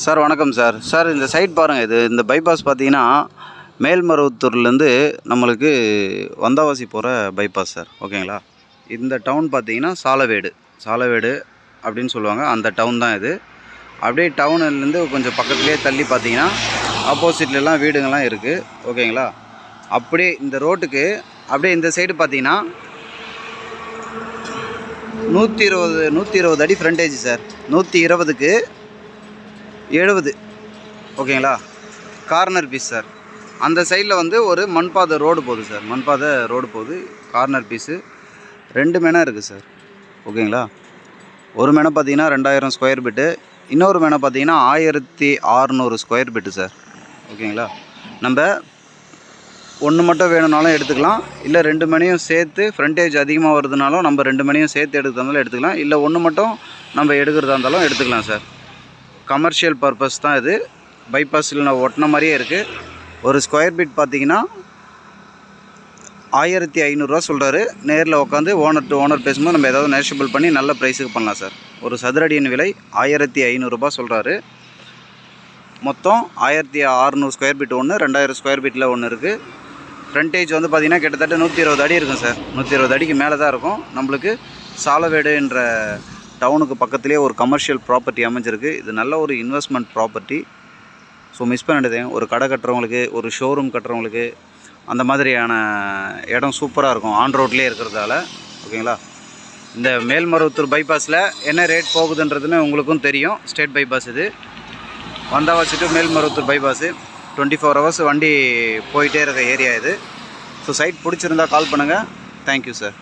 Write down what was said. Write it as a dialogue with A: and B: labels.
A: Sir வணக்கம் sir. Sir இந்த side பாருங்கள் இது இந்த பைபாஸ் பார்த்தீங்கன்னா மேல்மருவத்தூர்லேருந்து நம்மளுக்கு வந்தாவாசி போகிற பைபாஸ் சார். ஓகேங்களா இந்த டவுன் பார்த்தீங்கன்னா சாலவேடு. சாலவேடு அப்படின்னு சொல்லுவாங்க. அந்த டவுன் தான் இது. அப்படியே டவுனுலேருந்து கொஞ்சம் பக்கத்துலேயே தள்ளி பார்த்தீங்கன்னா ஆப்போசிட்லலாம் வீடுங்கள்லாம் இருக்குது ஓகேங்களா அப்படியே இந்த ரோட்டுக்கு அப்படியே இந்த சைடு பார்த்தீங்கன்னா நூற்றி இருபது நூற்றி இருபது அடி ஃப்ரண்டேஜ் சார். நூற்றி இருபதுக்கு எழுபது. ஓகேங்களா? கார்னர் பீஸ் சார் அந்த சைடில் வந்து ஒரு மண்பாதை ரோடு போகுது சார் மண்பாதை ரோடு போகுது. கார்னர் பீஸு ரெண்டு மேனாக இருக்குது சார் ஓகேங்களா? ஒரு மேனை பார்த்தீங்கன்னா ரெண்டாயிரம் ஸ்கொயர் பிட்டு இன்னொரு மேனை பார்த்தீங்கன்னா ஆயிரத்தி அறநூறு ஸ்கொயர் பிட்டு சார் ஓகேங்களா? நம்ம ஒன்று மட்டும் வேணும்னாலும் எடுத்துக்கலாம். இல்லை ரெண்டு மணியும் சேர்த்து ஃப்ரண்டேஜ் அதிகமாக வருதுனாலும் நம்ம ரெண்டு மணியும் சேர்த்து எடுக்கிறதாலும் எடுத்துக்கலாம். இல்லை ஒன்று மட்டும் நம்ம எடுக்கிறதா இருந்தாலும் எடுத்துக்கலாம் சார் கமர்ஷியல் பர்பஸ் தான் இது. பைபாஸில் நான் ஒட்டின மாதிரியே இருக்குது ஒரு ஸ்கொயர் ஃபீட் பார்த்தீங்கன்னா ஆயிரத்தி ஐநூறுரூவா சொல்கிறாரு நேரில் உட்காந்து ஓனர் டு ஓனர் பேசும்போது நம்ம ஏதாவது நேஷபிள் பண்ணி நல்ல ப்ரைஸுக்கு பண்ணலாம் சார். ஒரு சதுரடியின் விலை ஆயிரத்தி ஐநூறுரூபா சொல்கிறாரு மொத்தம் ஆயிரத்தி அறநூறு ஸ்கொயர் ஃபீட் ஒன்று ரெண்டாயிரம் ஸ்கொயர் ஃபீட்டில் ஒன்று இருக்குது ஃப்ரண்டேஜ் வந்து பார்த்திங்கன்னா கிட்டத்தட்ட நூற்றி இருபது அடி இருக்கும் சார். நூற்றி இருபது அடிக்கு மேலே தான் இருக்கும். நம்மளுக்கு சாலவேடுன்ற டவுனுக்கு பக்கத்துலேயே ஒரு கமர்ஷியல் ப்ராப்பர்ட்டி அமைஞ்சிருக்கு. இது நல்ல ஒரு இன்வெஸ்ட்மெண்ட் ப்ராப்பர்ட்டி ஸோ மிஸ் பண்ணிடுதேன் ஒரு கடை கட்டுறவங்களுக்கு ஒரு ஷோரூம் கட்டுறவங்களுக்கு அந்த மாதிரியான இடம் சூப்பராக இருக்கும். ஆன் ரோட்லேயே இருக்கிறதால ஓகேங்களா இந்த மேல்மருவத்தூர் பைபாஸில் என்ன ரேட் போகுதுன்றதுன்னு உங்களுக்கும் தெரியும். ஸ்டேட் பைபாஸ் இது. வந்தாவாசி வச்சுட்டு Melmaruvathur bypass twenty four hours வண்டி போயிட்டே இருக்க ஏரியா இது. ஸோ சைட் பிடிச்சிருந்தா கால் பண்ணுங்கள் தேங்க்யூ சார்